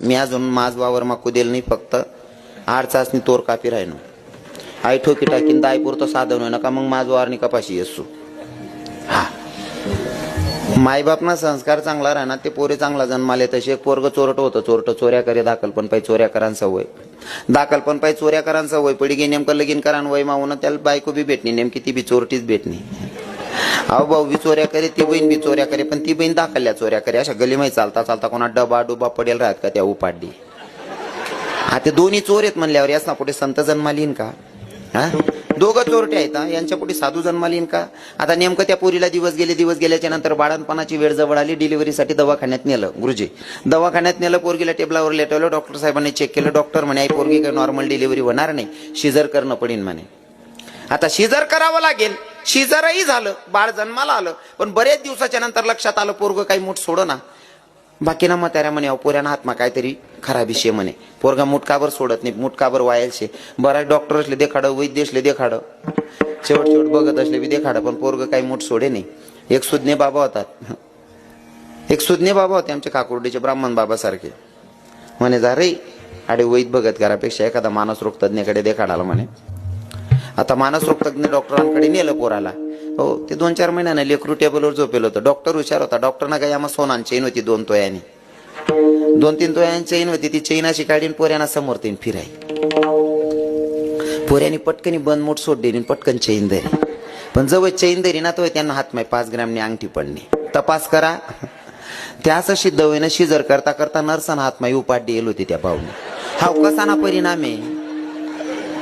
मी अजून माझ वावर माकू दिलं नाही फक्त आड चाचणी तोर कापी राहिनो आई ठोकी टाकीन दायपुरतं साधन होईना का मग माझ वारणी कपाशी येसू? हा. मायबापना संस्कार चांगला राहणार ते पोरे चांगला जन्माले तसे एक पोरग चोरट होतं. चोरट चोऱ्या करे दाखल पण पाहिजे चोऱ्या करान सवय दाखल पण पाहिजे चोऱ्या करान सवय पडी गे नेमकं लगीन करान वय मावून त्याला बायको बी भेटणी नेमकी ती बी चोरटीच भेटणी. अहो भाऊ बी चोऱ्या करे ती बहीण बी चोऱ्या करे पण ती बहीण दाखल्या चोऱ्या करे. अशा गलीमाई चालता चालता कोणा डबा डुबा पडेल राहत का त्या उपाडली हा ते दोन्ही चोर आहेत म्हणल्यावर याच ना पुढे संत जन्माला येईन का? हा? दोघं चोरटे आहेत यांच्या पुढे साधू जन्माला येईन का? आता नेमकं त्या पोरीला दिवस गेले दिवस गेल्याच्यानंतर बाळणपणाची वेळ जवळ आली डिलिव्हरीसाठी दवाखान्यात नेलं. गुरुजी दवाखान्यात नेलं पोरगीला टेबलावर लेटवलं डॉक्टर साहेबांनी चेक केलं. डॉक्टर म्हणे आई पोरगी काही नॉर्मल डिलिव्हरी होणार नाही. शिजर करणं पडेन म्हणे. आता शिजर करावं लागेल. शिजरही झालं बाळ जन्माला आलं. पण बरेच दिवसाच्या नंतर लक्षात आलं पोरग काही मूठ सोड ना बाकीना मग त्याला म्हणे पोऱ्यानं हातमा काहीतरी खराब विषय म्हणे. पोरगा मुटकावर सोडत नाही मुटकाभर वायल शे. बऱ्याच डॉक्टर असले देखाड वैद्य असले देखाड. शेवट शेवट बघत असले बी देखाड पण पोरग काही मूठ सोडे नाही. एक सुज्ञे बाबा होतात. एक सुज्ञे बाबा होते आमचे काकुर्डीचे ब्राह्मण बाबा सारखे. म्हणे जा रे अडे वैद बघत करापेक्षा एखादा माणूस रोग तज्ञाकडे देखाडाला म्हणे. आता मानसरोगतज्ञ डॉक्टरांकडे नेलं पोराला. हो ते दोन चार महिन्यानं लेकरू टेबलवर झोपेल होतं. डॉक्टर हुशार होता. डॉक्टरना काही आम्हाला सोनान चेन होती दोन तोयाने. दोन तीन तोयाने चेन होती ती चेन अशी काढीन पोऱ्यांना समोर तीन फिराय पोऱ्याने पटकनी बंद मोठ सोड देईन पटकन चेन धरी पण जवळ चेन धरी ना तो त्यांना हात माय पाच ग्रॅमनी अंगठी पडणे. तपास करा. त्याच असं सिद्ध होईना शिजर करता करता नर्साना हात माय उपाट येल होती त्या पाहुणे. हा कसा ना परिणाम आहे?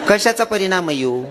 कशाचा परिणाम आहे येऊ